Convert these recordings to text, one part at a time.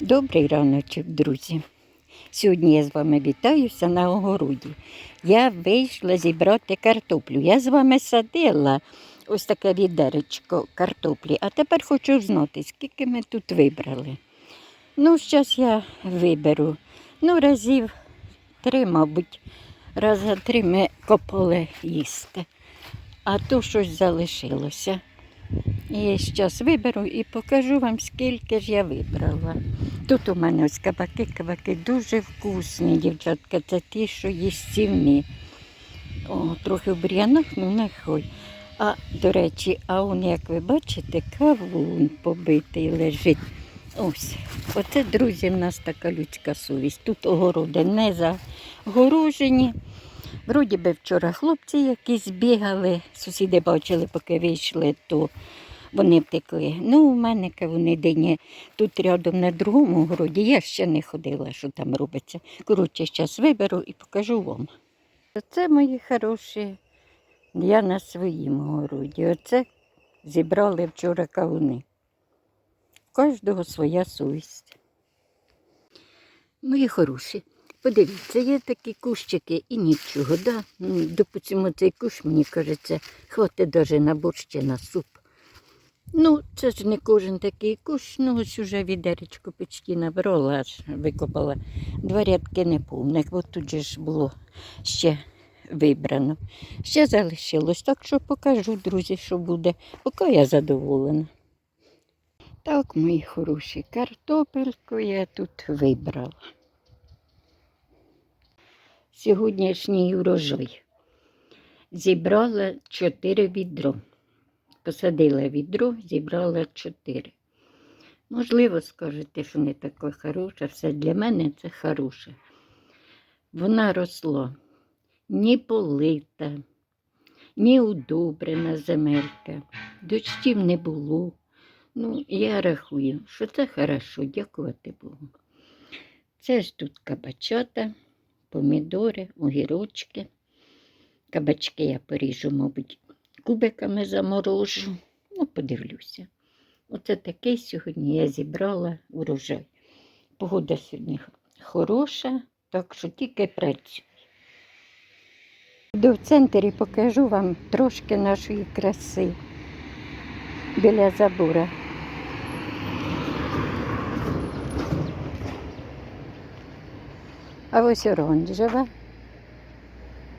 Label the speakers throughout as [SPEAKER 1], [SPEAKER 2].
[SPEAKER 1] Добрий раночок, друзі. Сьогодні я з вами вітаюся на огороді. Я вийшла зібрати картоплю. Я з вами садила ось таке відеречко картоплі, а тепер хочу знати, скільки ми тут вибрали. Ну, зараз я виберу. Ну, разів три, мабуть, раз за три ми копали їсти, а то щось залишилося. І зараз виберу і покажу вам, скільки ж я вибрала. Тут у мене ось кабаки, кабаки дуже вкусні, дівчатка. Це ті, що їстівні. О, трохи в бур'янах, ну нехай. А, до речі, а он, як ви бачите, кавун побитий лежить. Ось, оце, друзі, в нас така людська совість. Тут огороди не загорожені. Вроді би вчора хлопці якісь бігали, сусіди бачили, поки вийшли, то вони втекли. Ну, у мене вони дині тут рядом на другому городі. Я ще не ходила, що там робиться. Коротше, зараз виберу і покажу вам. Це мої хороші, я на своїм городі. Оце зібрали вчора кавуни. Кожного своя совість. Мої хороші. Подивіться, є такі кущики і нічого. Да? Ну, Допустимо, цей кущ, мені кажеться, хватить навіть на борщ чи на суп. Ну, це ж не кожен такий кущ, ну ось уже відеречко почти набрала, аж викопала. Два рядки неповних, бо тут же ж було ще вибрано. Ще залишилось, так що покажу, друзі, що буде, поки я задоволена. Так, мої хороші, картопельку я тут вибрала. Сьогоднішній урожай. Зібрала чотири відро. Посадила відро, зібрала чотири. Можливо, скажете, що не таке хороше, все для мене це хороше. Вона росла ні полита, ні удобрена земелька, дощів не було. Ну, я рахую, що це хорошо, дякувати Богу. Це ж тут кабачата, помідори, огірочки. Кабачки я поріжу, мабуть, кубиками заморожу. Ну, подивлюся. Оце такий сьогодні я зібрала урожай. Погода сьогодні хороша, так що тільки працюю. Йду в центрі покажу вам трошки нашої краси біля забора. А ось оранжева,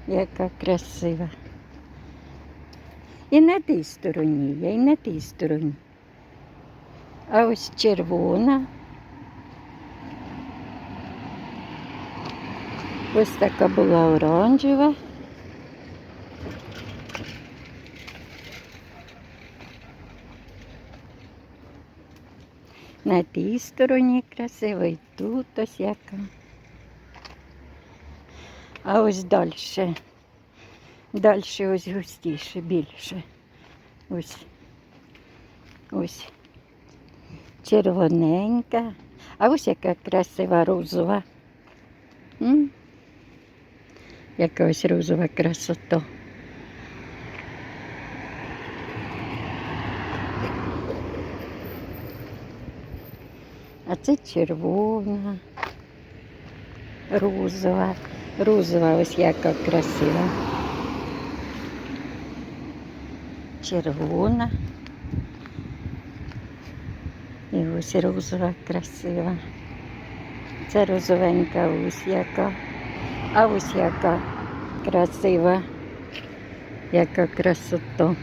[SPEAKER 1] яка красива. І на тій стороні є, і на тій стороні. А ось червона. Ось така була оранжева. На тій стороні красиво, і тут ось яка. А ось далі. Далі ось густіше, більше. Ось. Ось. Червоненька. А ось яка красива розова. М? Яка ось розова красота. А це червона, розова. Розова ось яка красива. Червона. І ось розова красива. Це розовенька ось яка. А ось яка красива, яка красота.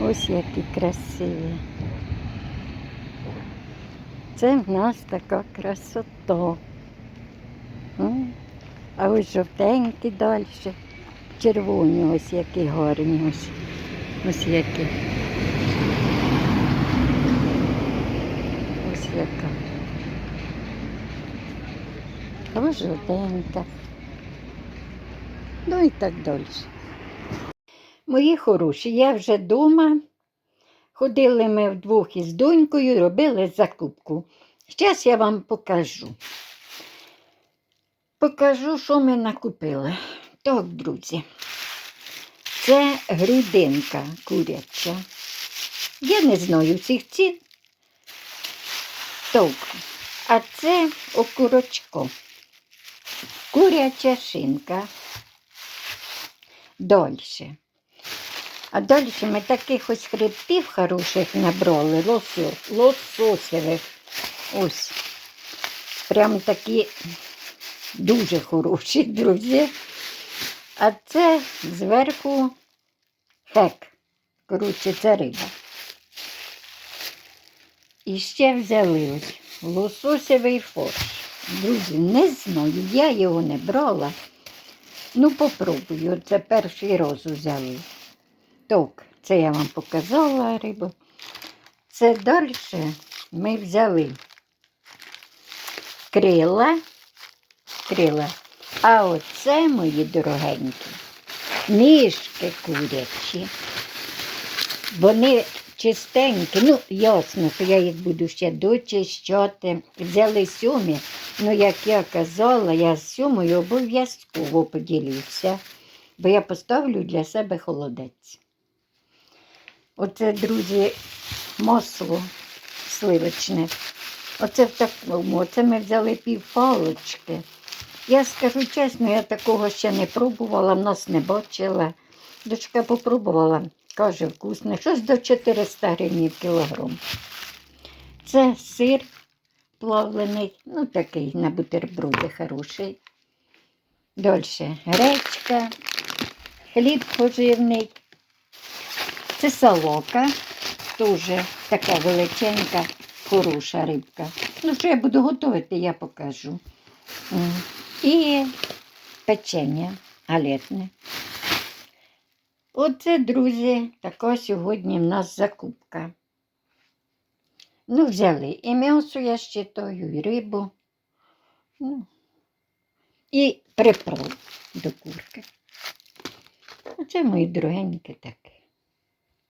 [SPEAKER 1] Ось які красиві. Це в нас така красота. А ось жовтенькі далі. Червоні ось які гарні. Ось, ось які. Ось яка. А ось жовтенька. Ну і так далі. Мої хороші, я вже вдома. Ходили ми вдвох із донькою, робили закупку. Зараз я вам покажу. Покажу, що ми накупили. Так, друзі. Це грудинка куряча. Я не знаю всіх цін. Так, а це окурочко. Куряча шинка. Дольше. А далі ми таких ось хребтів хороших набрали, лосо, лососевих. Ось. Прям такі дуже хороші, друзі. А це зверху хек. Коротше, це риба. І ще взяли ось лососевий форш. Друзі, не знаю, я його не брала. Ну, попробую. Це перший раз взяли. Так, це я вам показала рибу. Це далі ми взяли крила. Крила. А оце, мої дорогенькі, ніжки курячі. Вони чистенькі, ну, ясно, що я їх буду ще дочищати. Взяли сьомі, ну, як я казала, я з сьомою обов'язково поділюся, бо я поставлю для себе холодець. Оце, друзі, масло сливочне. Оце в такому, оце ми взяли пів палочки. Я скажу чесно, я такого ще не пробувала, в нас не бачила. Дочка попробувала, каже, вкусне, щось до 400 гривень кілограм. Це сир плавлений, ну такий на бутерброди хороший. Далі гречка, хліб поживний. Це солока, теж така величенька, хороша рибка. Ну, що я буду готувати, я покажу. І печення галетне. Оце, друзі, така сьогодні в нас закупка. Ну, взяли і м'ясо я щитаю, і рибу. Ну, і приправу до курки. Оце мої дорогенькі таке.